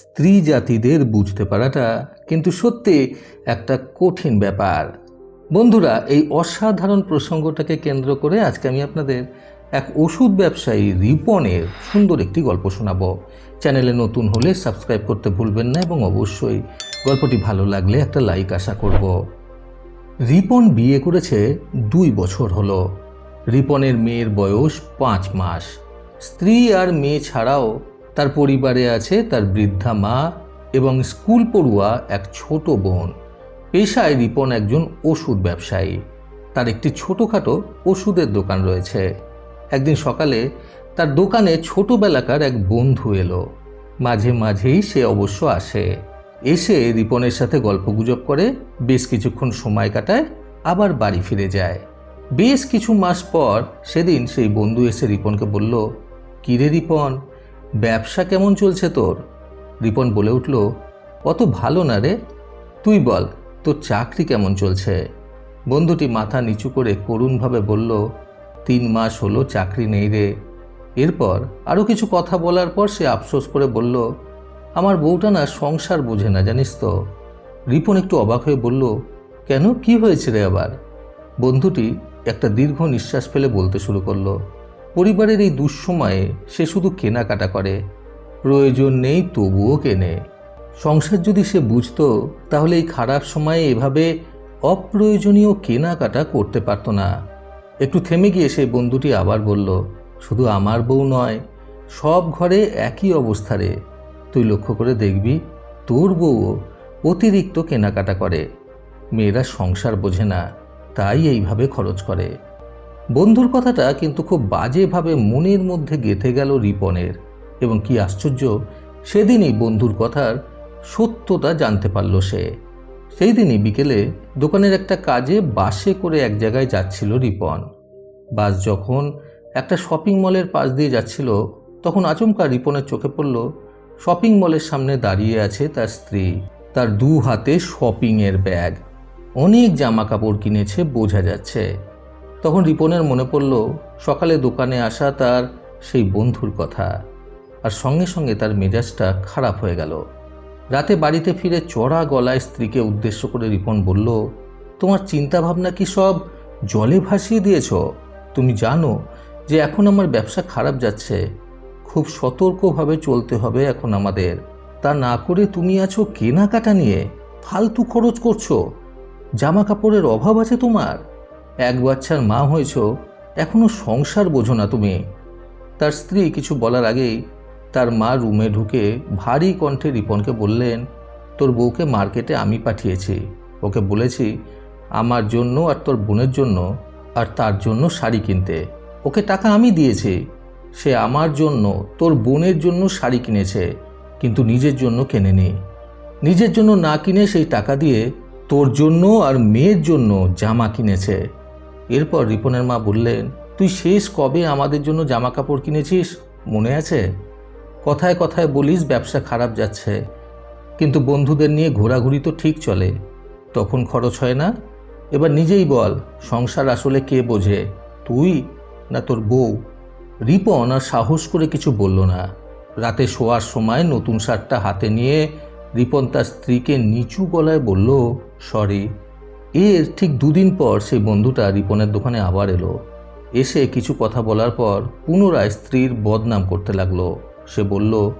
স্ত্রী জাতিদের বুঝতে পারাটা কিন্তু সত্যি একটা কঠিন ব্যাপার। বন্ধুরা, এই অসাধারণ প্রসঙ্গটাকে কেন্দ্র করে আজকে আমি আপনাদের এক ওষুধ ব্যবসায়ী রিপনের সুন্দর একটি গল্প শোনাবো। চ্যানেলে নতুন হলে সাবস্ক্রাইব করতে ভুলবেন না এবং অবশ্যই গল্পটি ভালো লাগলে একটা লাইক আশা করব। রিপন বিয়ে করেছে দুই বছর হলো। রিপনের মেয়ের বয়স পাঁচ মাস। স্ত্রী আর মেয়ে ছাড়াও তার পরিবারে আছে তার বৃদ্ধা মা এবং স্কুল পড়ুয়া এক ছোট বোন। পেশায় রিপন একজন ওষুধ ব্যবসায়ী। তার একটি ছোটোখাটো ওষুধের দোকান রয়েছে। একদিন সকালে তার দোকানে ছোটবেলাকার এক বন্ধু এলো। মাঝে মাঝেই সে অবশ্য আসে। এসে রিপনের সাথে গল্পগুজব করে, বেশ কিছুক্ষণ সময় কাটায়, আবার বাড়ি ফিরে যায়। বেশ কিছু মাস পর সেদিন সেই বন্ধু এসে রিপনকে বলল, কিরে রিপন ব্যবসা কেমন চলছে তোর? রিপন বলে উঠল, অত ভালো না রে। তুই বল, তোর চাকরি কেমন চলছে? বন্ধুটি মাথা নিচু করে করুণভাবে বলল, তিন মাস হলো চাকরি নেই রে। এরপর আরও কিছু কথা বলার পর সে আফসোস করে বলল, আমার বউটা না সংসার বোঝে না, জানিস তো। রিপন একটু অবাক হয়ে বলল, কেন? কি হয়েছে রে আবার? বন্ধুটি একটা দীর্ঘ নিঃশ্বাস ফেলে বলতে শুরু করল পরিবারের এই দুঃসময়ে সে শুধু কেনাকাটা করে। প্রয়োজন নেই তবুও কেনে। সংসার যদি সে বুঝতো, তাহলে এই খারাপ সময়ে এভাবে অপ্রয়োজনীয় কেনাকাটা করতে পারতো না। একটু থেমে গিয়ে সেই বন্ধুটি আবার বলল, শুধু আমার বউ নয়, সব ঘরে একই অবস্থা রে। তুই লক্ষ্য করে দেখবি, তোর বউও অতিরিক্ত কেনাকাটা করে। মেয়েরা সংসার বোঝে না, তাই এইভাবে খরচ করে। বন্ধুর কথাটা কিন্তু খুব বাজেভাবে মনের মধ্যে গেঁথে গেল রিপনের। এবং কি আশ্চর্য, সেদিনই বন্ধুর কথার সত্যতা জানতে পারল সে। সেই দিনই বিকেলে দোকানের একটা কাজে বাসে করে এক জায়গায় যাচ্ছিল রিপন। বাস যখন একটা শপিং মলের পাশ দিয়ে যাচ্ছিল, তখন আচমকা রিপনের চোখে পড়ল, শপিং মলের সামনে দাঁড়িয়ে আছে তার স্ত্রী। তার দু হাতে শপিংয়ের ব্যাগ। অনেক জামা কাপড় কিনেছে, বোঝা যাচ্ছে। তখন রিপনের মনে পড়ল, সকালে দোকানে আসা তার সেই বন্ধুর কথা। আর সঙ্গে সঙ্গে তার মেজাজটা খারাপ হয়ে গেল। রাতে বাড়িতে ফিরে চড়া গলায় স্ত্রীকে উদ্দেশ্য করে রিপন বলল, তোমার চিন্তাভাবনা কি সব জলে ভাসিয়ে দিয়েছ? তুমি জানো যে এখন আমার ব্যবসা খারাপ যাচ্ছে। খুব সতর্কভাবে চলতে হবে এখন আমাদের। তা না করে তুমি আছো কেনাকাটা নিয়ে, ফালতু খরচ করছ। জামা কাপড়ের অভাব আছে তোমার? এক বাচ্চার মা হয়েছ, এখনও সংসার বোঝো না তুমি। তার স্ত্রী কিছু বলার আগেই তার মা রুমে ঢুকে ভারী কণ্ঠে রিপনকে বললেন, তোর বউকে মার্কেটে আমি পাঠিয়েছি। ওকে বলেছি, আমার জন্য আর তোর বোনের জন্য আর তার জন্য শাড়ি কিনতে। ওকে টাকা আমি দিয়েছি। সে আমার জন্য, তোর বোনের জন্য শাড়ি কিনেছে, কিন্তু নিজের জন্য কেনেনি। নিজের জন্য না কিনে সেই টাকা দিয়ে তোর জন্য আর মেয়ের জন্য জামা কিনেছে। এরপর রিপনের মা বললেন, তুই শেষ কবে আমাদের জন্য জামা কাপড় কিনেছিস? মনে আছে? কথায় কথায় বলিস, ব্যবসা খারাপ যাচ্ছে। কিন্তু বন্ধুদের নিয়ে ঘোরাঘুরি তো ঠিক চলে। তখন খরচ হয় না? এবার নিজেই বল, সংসার আসলে কে বোঝে? তুই না তোর বউ? রিপন আর সাহস করে কিছু বলল না। রাতে শোয়ার সময় নতুন শার্টটা হাতে নিয়ে রিপন তার স্ত্রীকে নিচু গলায় বলল, সরি এর ঠিক দুদিন পর সেই বন্ধুটা রিপনের দোকানে আবার এলো। এসে কিছু কথা বলার পর পুনরায় স্ত্রীর বদনাম করতে লাগল। সে বলল,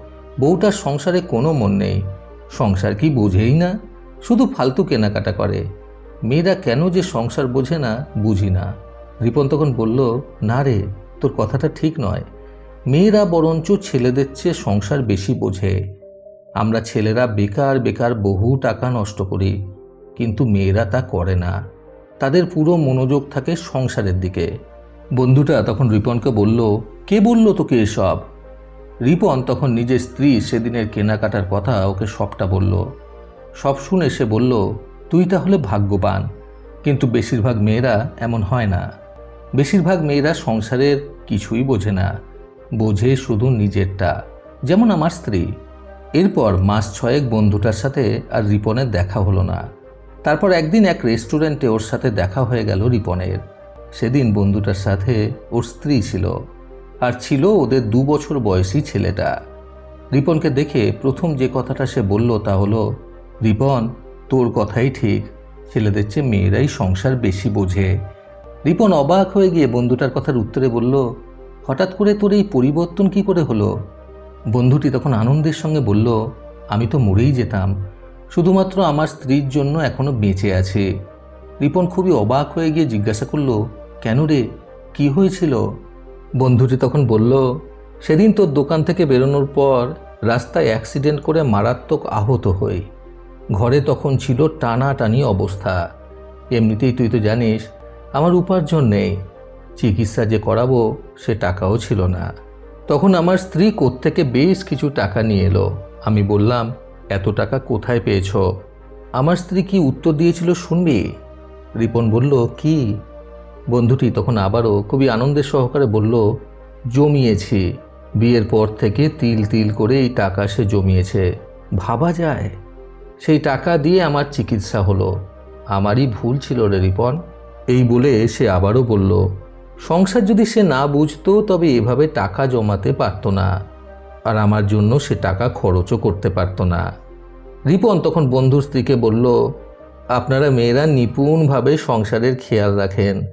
বউটার সংসারে কোনো মন নেই। সংসার কি বোঝেই না? শুধু ফালতু কেনাকাটা করে। মেয়েরা কেন যে সংসার বোঝে না, বুঝি না। রিপন তখন বলল, না রে, তোর কথাটা ঠিক নয়। মেয়েরা বরঞ্চ ছেলেদের চেয়ে সংসার বেশি বোঝে। আমরা ছেলেরা বেকার বেকার বহু টাকা নষ্ট করি। কিন্তু মেয়েরা তা করে না। তাদের পুরো মনোযোগ থাকে সংসারের দিকে। বন্ধুটা তখন রিপনকে বলল, কে বলল তোকে এসব? রিপন তখন নিজের স্ত্রী সেদিনের কেনাকাটার কথা ওকে সবটা বলল। সব শুনে সে বলল, তুই তাহলে ভাগ্যবান, কিন্তু বেশিরভাগ মেয়েরা এমন হয় না। বেশিরভাগ মেয়েরা সংসারের কিছুই বোঝে না। বোঝে শুধু নিজেরটা, যেমন আমার স্ত্রী। এরপর মাস ছয়েক বন্ধুটার সাথে আর রিপনের দেখা হলো না। তারপর একদিন এক রেস্টুরেন্টে ওর সাথে দেখা হয়ে গেল রিপনের। সেদিন বন্ধুটার সাথে ওর স্ত্রী ছিল, আর ছিল ওদের দু বছর বয়সী ছেলেটা। রিপনকে দেখে প্রথম যে কথাটা সে বলল তা হলো, রিপন, তোর কথাই ঠিক, ছেলেদের চেয়ে মেয়েরাই সংসার বেশি বোঝে। রিপন অবাক হয়ে গিয়ে বন্ধুটার কথার উত্তরে বলল, হঠাৎ করে তোর এই পরিবর্তন কি করে হলো? বন্ধুটি তখন আনন্দের সঙ্গে বলল, আমি তো মরেই যেতাম শুধুমাত্র আমার স্ত্রীর জন্য এখনও বেঁচে আছে। রিপন খুবই অবাক হয়ে গিয়ে জিজ্ঞাসা করল, কেন রে? কি হয়েছিল? বন্ধুটি তখন বলল, সেদিন তোর দোকান থেকে বেরোনোর পর রাস্তায় অ্যাক্সিডেন্ট করে মারাত্মক আহত হই। ঘরে তখন ছিল টানাটানি অবস্থা। এমনিতেই তুই তো জানিস, আমার উপার্জন নেই। চিকিৎসা যে করাবো, সে টাকাও ছিল না। তখন আমার স্ত্রী কোত্থেকে বেশ কিছু টাকা নিয়ে এলো। আমি বললাম এত টাকা কোথায় পেয়েছ? আমার স্ত্রী কি উত্তর দিয়েছিল শুনবি? রিপন বলল, কি? বন্ধুটি তখন আবারও খুবই আনন্দের সহকারে বলল, জমিয়েছি। বিয়ের পর থেকে তিল তিল করে এই টাকা সে জমিয়েছে। ভাবা যায়, সেই টাকা দিয়ে আমার চিকিৎসা হলো। আমারই ভুল ছিল রে রিপন। এই বলে সে আবারও বলল, সংসার যদি সে না বুঝতো, তবে এভাবে টাকা জমাতে পারতো না। আর আমার জন্য সে টাকা খরচও করতে পারতো না। রিপন তখন বন্ধুর স্ত্রীকে বলল, আপনারা মেয়েরা নিপুণভাবে সংসারের খেয়াল রাখেন,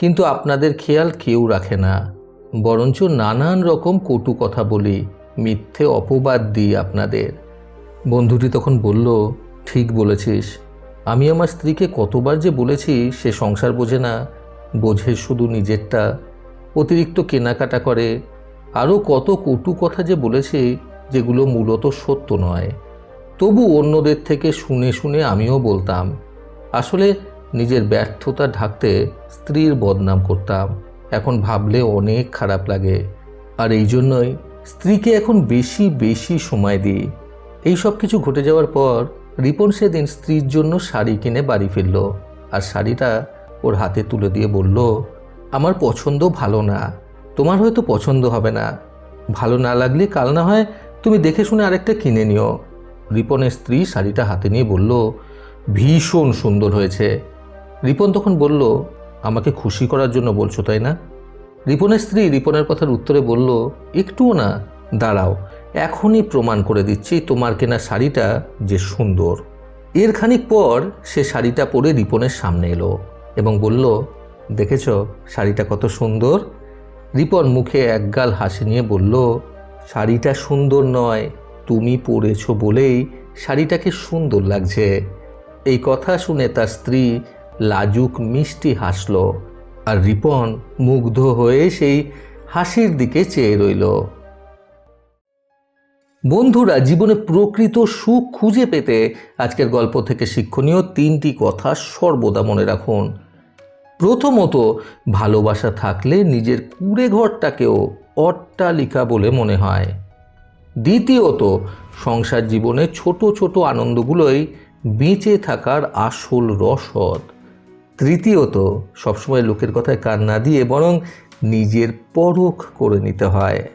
কিন্তু আপনাদের খেয়াল কেউ রাখে না। বরঞ্চ নানান রকম কটু কথা বলি, মিথ্যে অপবাদ দিই আপনাদের। বন্ধুটি তখন বলল, ঠিক বলেছিস। আমি আমার স্ত্রীকে কতবার যে বলেছি সে সংসার বোঝে না, বোঝে শুধু নিজেরটা। অতিরিক্ত কেনাকাটা করে আরও কত কটু কথা যে বলেছি যেগুলো মূলত সত্য নয়। তবু অন্যদের থেকে শুনে শুনে আমিও বলতাম, আসলে নিজের ব্যর্থতা ঢাকতে স্ত্রীর বদনাম করতাম। এখন ভাবলে অনেক খারাপ লাগে। আর এই জন্যই স্ত্রীকে এখন বেশি বেশি সময় দিই। এই সব কিছু ঘটে যাওয়ার পর রিপন সেদিন স্ত্রীর জন্য শাড়ি কিনে বাড়ি ফিরল। আর শাড়িটা ওর হাতে তুলে দিয়ে বলল, আমার পছন্দ ভালো না। তোমার হয়তো পছন্দ হবে না। ভালো না লাগলে কাল না হয় তুমি দেখে শুনে আরেকটা কিনে নিও। রিপনের স্ত্রী শাড়িটা হাতে নিয়ে বলল, ভীষণ সুন্দর হয়েছে। রিপন তখন বলল, আমাকে খুশি করার জন্য বলছো, তাই না? রিপনের স্ত্রী রিপনের কথার উত্তরে বলল, একটুও না, দাঁড়াও, এখনই প্রমাণ করে দিচ্ছি তোমার কেনা শাড়িটা যে সুন্দর। এর খানিক পর সে শাড়িটা পরে রিপনের সামনে এলো এবং বলল, দেখেছ, শাড়িটা কত সুন্দর? রিপন মুখে একগাল হাসি নিয়ে বলল, শাড়িটা সুন্দর নয়, তুমি পরেছো বলেই শাড়িটাকে সুন্দর লাগছে। এই কথা শুনে তার স্ত্রী লাজুক মিষ্টি হাসল আর রিপন মুগ্ধ হয়ে সেই হাসির দিকে চেয়ে রইল। বন্ধুরা, জীবনে প্রকৃত সুখ খুঁজে পেতে আজকের গল্প থেকে শিক্ষণীয় তিনটি কথা সর্বদা মনে রাখুন। প্রথমত, ভালোবাসা থাকলে নিজের কুড়ে ঘরটাকেও অট্টালিকা বলে মনে হয়। দ্বিতীয়ত, সংসার জীবনে ছোট ছোট আনন্দগুলোই বেঁচে থাকার আসল রসদ। তৃতীয়ত, সবসময় লোকের কথায় কান না দিয়ে বরং নিজের পরখ করে নিতে হয়।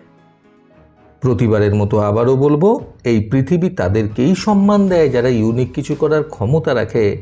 প্রতিবারের মতো আবারও বলব, এই পৃথিবী তাদেরকেই সম্মান দেয় যারা ইউনিক কিছু করার ক্ষমতা রাখে।